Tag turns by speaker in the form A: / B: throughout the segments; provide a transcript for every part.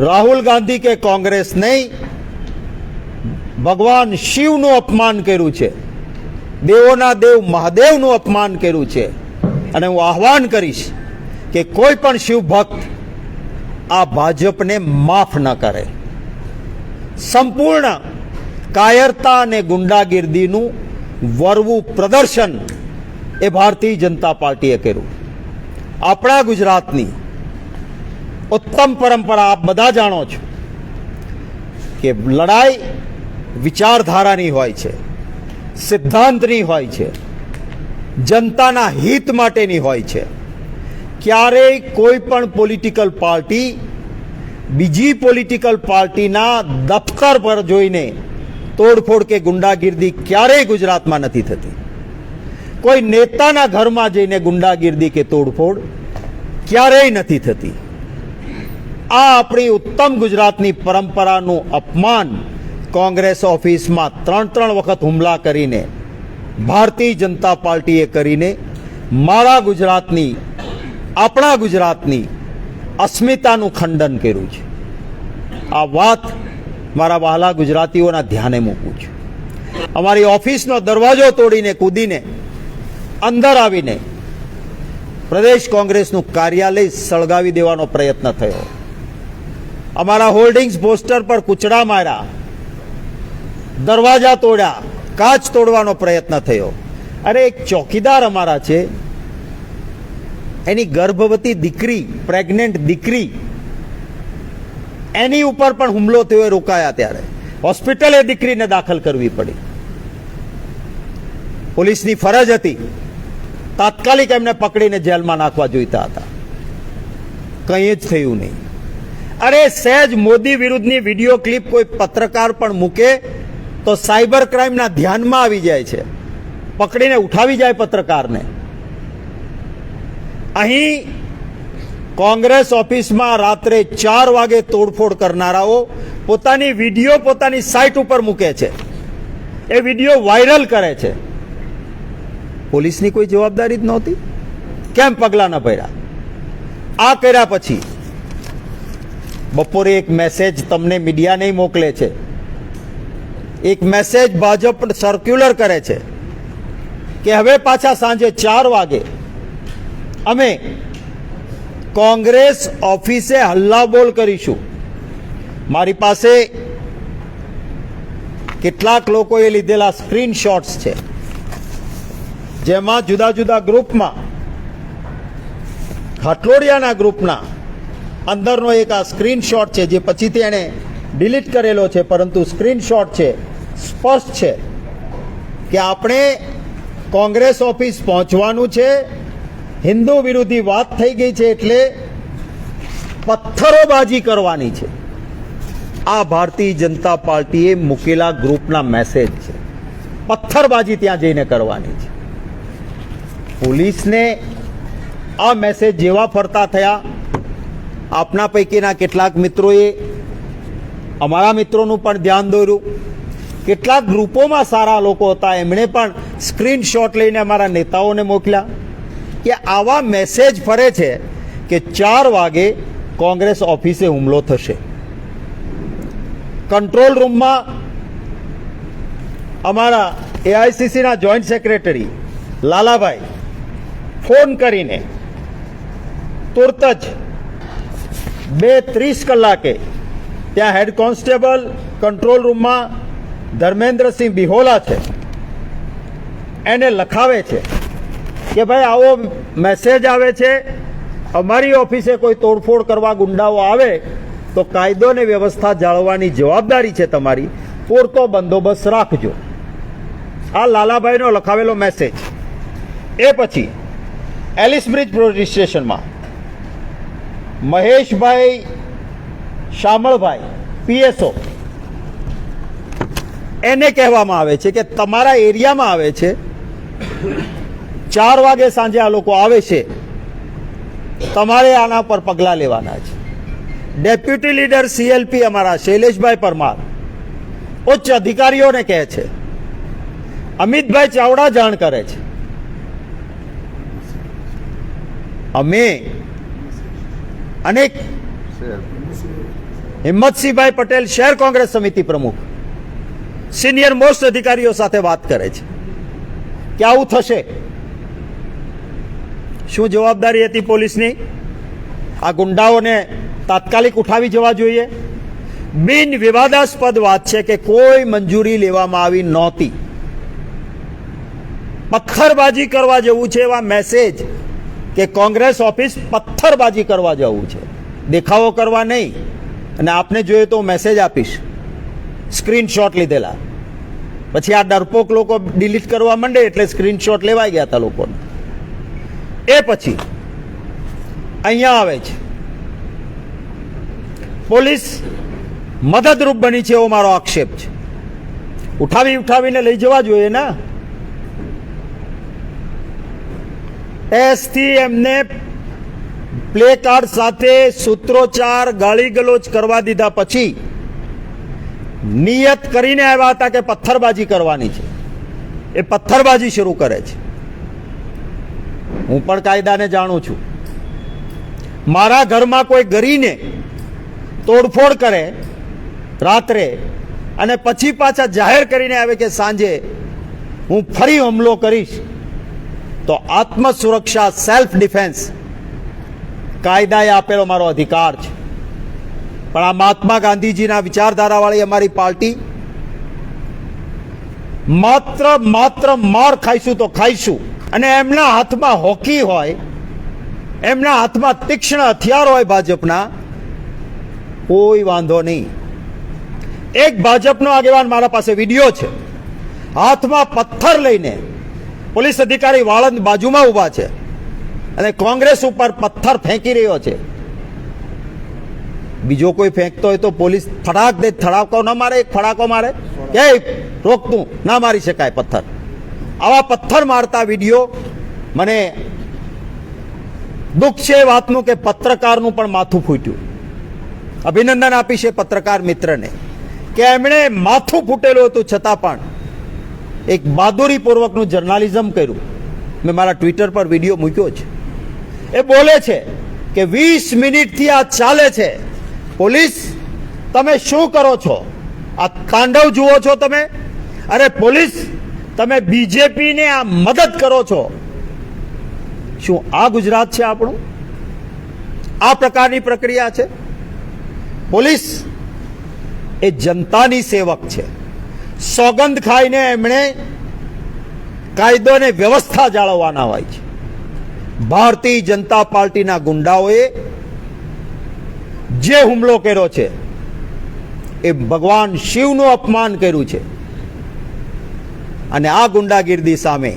A: રાહુલ ગાંધી કે કોંગ્રેસ નહીં? ભગવાન શિવનું અપમાન કર્યું છે. દેવોના દેવ મહાદેવનું અપમાન કર્યું છે. અને હું આહવાન કરીશ કે કોઈ પણ શિવ ભક્ત આ ભાજપને માફ ન કરે. સંપૂર્ણ કાયરતા અને ગુંડાગીર્દીનું વરવું પ્રદર્શન એ ભારતીય જનતા પાર્ટીએ કર્યું. આપણા ગુજરાતની ઉત્તમ પરંપરા આપ બધા જાણો છો કે લડાઈ વિચારધારાની હોય છે, સિદ્ધાંતની હોય છે, જનતાના હિત માટેની હોય છે. ક્યારેય કોઈ પણ પોલિટિકલ પાર્ટી બીજી પોલિટિકલ પાર્ટીના દફતર પર જોઈને તોડફોડ કે ગુંડાગીર્દી ક્યારેય ગુજરાતમાં નથી થતી. કોઈ નેતાના ઘરમાં જઈને ગુંડાગીર્દી કે તોડફોડ ક્યારેય નથી થતી. આ આપણી ઉત્તમ ગુજરાતની પરંપરાનું અપમાન કોંગ્રેસ ઓફિસમાં ત્રણ ત્રણ વખત હુમલા કરીને, ભારતીય જનતા પાર્ટીએ કરીને, મારા ગુજરાતની, આપણા ગુજરાતની અસ્મિતાનું ખંડન કર્યું છે. આ વાત મારા વહાલા ગુજરાતીઓના ધ્યાને મૂકું છું. અમારી ઓફિસનો દરવાજો તોડીને, કૂદીને, અંદર આવીને, પ્રદેશ કોંગ્રેસનું કાર્યાલય સળગાવી દેવાનો પ્રયત્ન થયો. અમારા હોર્ડિંગ્સ પોસ્ટર પર કૂચડા માર્યા, દરવાજા તોડ્યા, કાચ તોડવાનો પ્રયત્ન થયો. અરે એક ચોકીદાર અમારા છે. એની ગર્ભવતી દીકરી, પ્રેગ્નેન્ટ દીકરી, એની ઉપર પણ હુમલો થયો રોકાયા ત્યારે. હોસ્પિટલે દીકરીને દાખલ કરવી પડી. પોલીસની ફરજ હતી. તાત્કાલિક એમને પકડીને જેલમાં નાખવા જોઈતા હતા. કંઈ જ થયું નહીં. અરે સહેજ મોદી વિરુદ્ધની વીડિયો ક્લિપ કોઈ પત્રકાર પણ મૂકે તો સાયબર ક્રાઇમના ધ્યાનમાં આવી જાય છે. પકડીને ઉઠાવી જાય પત્રકારને. અહીં કોંગ્રેસ ઓફિસમાં રાત્રે ચાર વાગે તોડફોડ કરનારાઓ પોતાની વીડિયો પોતાની સાઇટ ઉપર મૂકે છે. એ વીડિયો વાયરલ કરે છે. પોલીસની કોઈ જવાબદારી જ નહોતી. કેમ પગલાં ન ભર્યા? આ કર્યા પછી બપોરે એક મેસેજ તમને મીડિયા નહીં મોકલે છે. એક મેસેજ ભાજપ સર્ક્યુલર કરે છે કે હવે પાછા સાંજે ચાર વાગે અમે કોંગ્રેસ ઓફિસે હલ્લાબોલ કરીશું. મારી પાસે કેટલાક લોકોએ લીધેલા સ્ક્રીનશોટ્સ છે. જેમાં જુદા જુદા ગ્રુપમાં ખાટલોડિયાના ગ્રુપના અંદરનો એક આ સ્ક્રીનશોટ છે, જે પછીથી એણે ડિલીટ કરેલો છે, પરંતુ સ્ક્રીનશોટ છે, સ્પષ્ટ છે કે આપણે કોંગ્રેસ ઓફિસ પહોંચવાનું છે, હિન્દુ વિરોધી વાત થઈ ગઈ છે એટલે પથ્થરોબાજી કરવાની છે. આ ભારતીય જનતા પાર્ટીએ મૂકેલા ગ્રુપના મેસેજ છે. પથ્થરબાજી ત્યાં જઈને કરવાની છે. પોલીસને આ મેસેજ જેવા ફરતા થયા. આપના પૈકીના કેટલાક મિત્રોએ અમારા મિત્રોનું પણ ધ્યાન દોર્યું. કેટલાક ગ્રુપોમાં સારા લોકો હતા. એમણે પણ સ્ક્રીનશોટ લઈને અમારા નેતાઓને મોકલ્યા કે આવા મેસેજ ફરે છે કે ચાર વાગે કોંગ્રેસ ઓફિસે હુમલો થશે. કંટ્રોલ રૂમમાં અમારા એઆઈસીસીના જોઈન્ટ સેક્રેટરી લાલાભાઈ ફોન કરીને તુરત જ બે ત્રીસ કલાકે ત્યાં હેડ કોન્સ્ટેબલ કંટ્રોલ રૂમમાં ધર્મેન્દ્રસિંહ બિહોલા છે. એને લખાવે છે કે ભાઈ આવો મેસેજ આવે છે, અમારી ઓફિસે કોઈ તોડફોડ કરવા ગુંડાઓ આવે તો કાયદો ને વ્યવસ્થા જાળવવાની જવાબદારી છે તમારી. પૂરતો બંદોબસ્ત રાખજો. આ લાલાભાઈનો લખાવેલો મેસેજ એ પછી એલિસ બ્રિજ પોલીસ સ્ટેશનમાં મહેશભાઈ શામળભાઈ, પીએસઓ. એને કહેવામાં આવે છે કે તમારા એરિયામાં આવે છે. ચાર વાગે સાંજે આ લોકો આવે છે. તમારે આના પર પગલાં લેવાના છે. ડેપ્યુટી લીડર સીએલપી અમારા શૈલેષભાઈ પરમાર, ઉચ્ચ અધિકારીઓને કહે છે. અમિતભાઈ ચાવડા જાણ કરે છે. અમે અનેક હિંમતસિંહભાઈ પટેલ શહેર કોંગ્રેસ સમિતિ પ્રમુખ. સિનિયર મોસ્ટ અધિકારીઓ સાથે વાત કરે છે. કે આવું થશે? શું જવાબદારી હતી પોલીસની? આ ગુંડાઓને તાત્કાલિક ઉઠાવી જવા જોઈએ? બિન વિવાદાસ્પદ વાત છે કે કોઈ મંજૂરી લેવામાં આવી નહોતી. પથ્થરબાજી કરવા જેવું છે એવા મેસેજ કે કોંગ્રેસ ઓફિસ પથ્થરબાજી કરવા જવું છે. દેખાવો કરવા નહીં. અને આપને જોઈએ તો હું મેસેજ આપીશ. સ્ક્રીનશોટ લીધેલા. પછી આ ડરપોક લોકો ડિલીટ કરવા માંડે એટલે સ્ક્રીનશોટ લેવાઈ ગયા હતા લોકોને. એ પછી અહીંયા આવે છે. પોલીસ મદદરૂપ બની છે એવો મારો આક્ષેપ છે. ઉઠાવી ઉઠાવીને લઈ જવા જોઈએ ને. ટેસ્ટથી એમને પ્લે કાર્ડ સાથે સૂત્રોચ્ચાર ગાળી ગલોચ કરવા દીધા પછી નિયત કરીને આવ્યા હતા કે પથ્થરબાજી કરવાની છે. એ પથ્થરબાજી શરૂ કરે છે. હું પણ કાયદાને જાણું છું. મારા ઘરમાં કોઈ ગરીને તોડફોડ કરે રાત્રે અને પછી પાછા જાહેર કરીને આવે કે સાંજે હું ફરી હુમલો કરીશ. તો આત્મ સુરક્ષા સેલ્ફ ડિફેન્સ કાયદાએ આપેલો મારો અધિકાર છે. પણ આ મહાત્મા ગાંધીજીના વિચારધારાવાળી અમારી પાર્ટી માત્ર માત્ર માર ખાઈશું તો ખાઈશું. અને એમના હાથમાં હોકી હોય, એમના હાથમાં તીક્ષ્ણ હથિયાર હોય ભાજપના, કોઈ વાંધો નહીં. એક ભાજપનો આગેવાન મારા પાસે વીડિયો છે. હાથમાં પથ્થર લઈને પોલીસ અધિકારી વાળંદ બાજુમાં ઊભા છે અને કોંગ્રેસ ઉપર પથ્થર ફેંકી રહ્યો છે. બીજો કોઈ ફેંકતો હોય તો પોલીસ ફટાક દે થડાકો ન મારે, એક મારે. કે રોકતું ના મારી શકાય પથ્થર. આવા પથ્થર મારતા વીડિયો મને દુઃખ છે વાતનું કે પત્રકારનું પણ માથું ફૂટ્યું. અભિનંદન આપીશ એ પત્રકાર મિત્રને કે એમણે માથું ફૂટેલું હતું છતાં પણ એક બહાદુરીપૂર્વકનું જર્નાલિઝમ કર્યું. મેં મારા ટ્વિટર પર વીડિયો મૂક્યો છે. એ બોલે છે કે વીસ મિનિટથી આ ચાલે છે. પોલીસ, તમે શું કરો છો? આ તાંડવ જુઓ છો તમે? અરે પોલીસ, તમે બીજેપીને આ મદદ કરો છો? શું આ ગુજરાત છે આપણું? આ પ્રકારની પ્રક્રિયા છે? પોલીસ એ જનતાની સેવક છે. સોગંદ ખાઈને એમણે કાયદો અને વ્યવસ્થા જાળવવાના હોય છે. ભારતીય જનતા પાર્ટીના ગુંડાઓએ જે હુમલો કર્યો છે, એ ભગવાન શિવનું અપમાન કર્યું છે. અને આ ગુંડાગીર્દી સામે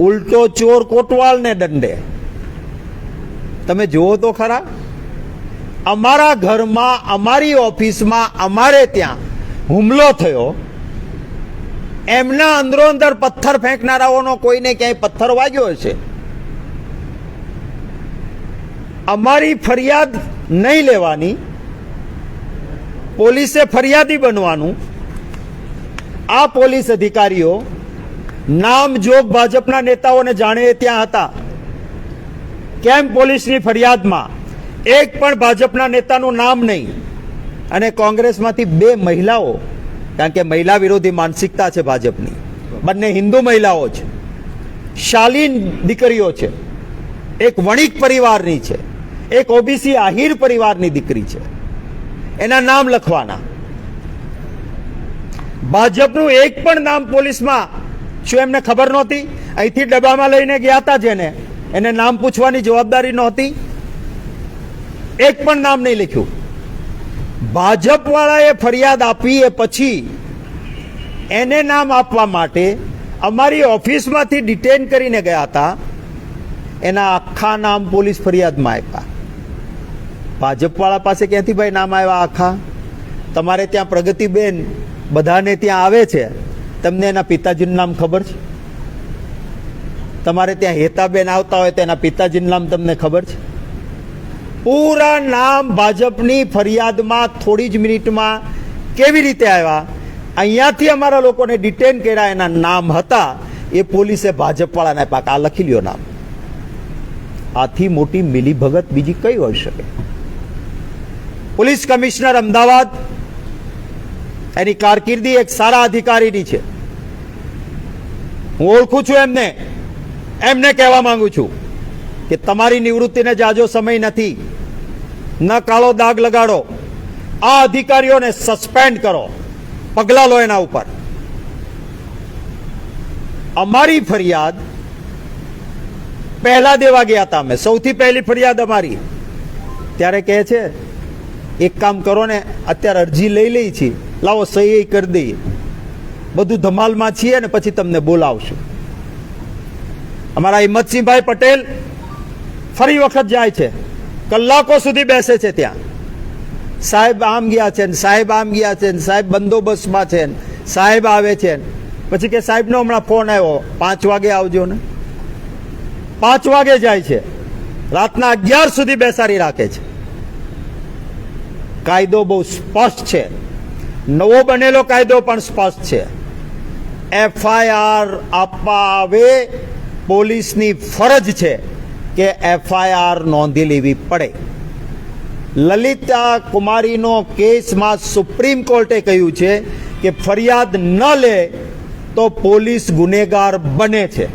A: ઉલટો ચોર કોટવાલને દંડે. તમે જુઓ તો ખરા. અમારા ઘરમાં, અમારી ઓફિસમાં, અમારે ત્યાં હુમલો થયો. એમના અંદરો અંદર પથ્થર ફેંકનારાઓનો કોઈને ક્યાંય પથ્થર વાગ્યો હશે? અમારી ફરિયાદ નહીં લેવાની. પોલીસે ફરિયાદી બનવાનું. આ પોલીસ અધિકારીઓ નામ જોગ ભાજપના નેતાઓને જાણે ત્યાં હતા. કેમ પોલીસની ફરિયાદમાં? એક પણ ભાજપના નેતાનું નામ નહીં. અને કોંગ્રેસમાંથી બે મહિલાઓ, કારણ કે મહિલા વિરોધી માનસિકતા છે ભાજપની. બંને હિન્દુ મહિલાઓ છે. શાલીન દીકરીઓ છે. એક વણિક પરિવારની છે. એક ઓબીસી આહિર પરિવારની દીકરી છે. એના નામ લખવાના. ભાજપનું એક પણ નામ પોલીસમાં શું એમને ખબર નહોતી? અહીંથી ડબ્બામાં લઈને ગયા હતા જેને. એને નામ પૂછવાની જવાબદારી નહોતી. એક પણ નામ નહીં લખ્યું. ભાજપ વાળાએ ફરિયાદ આપી એ પછી એને નામ આપવા માટે અમારી ઓફિસમાંથી ડિટેન કરીને ગયા હતા. એના આખા નામ પોલીસ ફરિયાદમાં આપ્યા. ભાજપવાળા પાસે ક્યાંથી ભાઈ નામ આવ્યા આખા? તમારે ત્યાં પ્રગતિબેન બધાને ત્યાં આવે છે. તમને એના પિતાજીનું નામ ખબર છે? તમારે ત્યાં હેતાબેન આવતા હોય તો એના પિતાજીનું નામ તમને ખબર છે? પૂરા નામ ભાજપની ફરિયાદમાં થોડી જ મિનિટમાં કેવી રીતે આવ્યા? અહીંયાથી અમારા લોકોને ડિટેન કર્યા, એના નામ હતા. એ પોલીસે ભાજપવાળાને પાક આ લખી લ્યો નામ. આથી મોટી મિલીભગત બીજી કઈ હોઈ શકે? પોલીસ કમિશનર અમદાવાદ, એની કારકિર્દી એક સારા અધિકારીની છે. હું ઓળખું છું એમને. એમને કહેવા માંગુ છું કે તમારી નિવૃત્તિને જાજો સમય નથી. ન કાળો દાગ લગાડો. આ અધિકારીઓને સસ્પેન્ડ કરો. પગલાં લો એના ઉપર. અમારી ફરિયાદ પહેલા દેવા ગયા હતા અમે. સૌથી પહેલી ફરિયાદ અમારી. ત્યારે કહે છે, એક કામ કરો ને, અત્યારે અરજી લઈ લઈ છીએ. લાવો સહી કરી દઈએ. બધું ધમાલમાં છીએ ને પછી તમને બોલાવશું. અમારા હિંમતસિંહભાઈ પટેલ ફરી વખત જાય છે. કલાકો સુધી બેસે છે ત્યાં. સાહેબ આમ ગયા છે ને, સાહેબ આમ ગયા છે ને, સાહેબ બંદોબસ્તમાં છે ને, સાહેબ આવે છે ને. પછી કે સાહેબનો હમણાં ફોન આવ્યો, પાંચ વાગે આવજો ને. પાંચ વાગે જાય છે. રાતના અગિયાર સુધી બેસાડી રાખે છે. કાયદો બહુ સ્પષ્ટ છે. નવો બનેલો કાયદો પણ સ્પષ્ટ છે. એફઆઈઆર આપવા આવે, પોલીસની ફરજ છે. કે એફઆઈઆર નોંધી લેવી પડે. લલિતા કુમારીનો કેસમાં સુપ્રીમ કોર્ટે કહ્યું છે કે ફરિયાદ ન લે તો પોલીસ ગુનેગાર બને છે.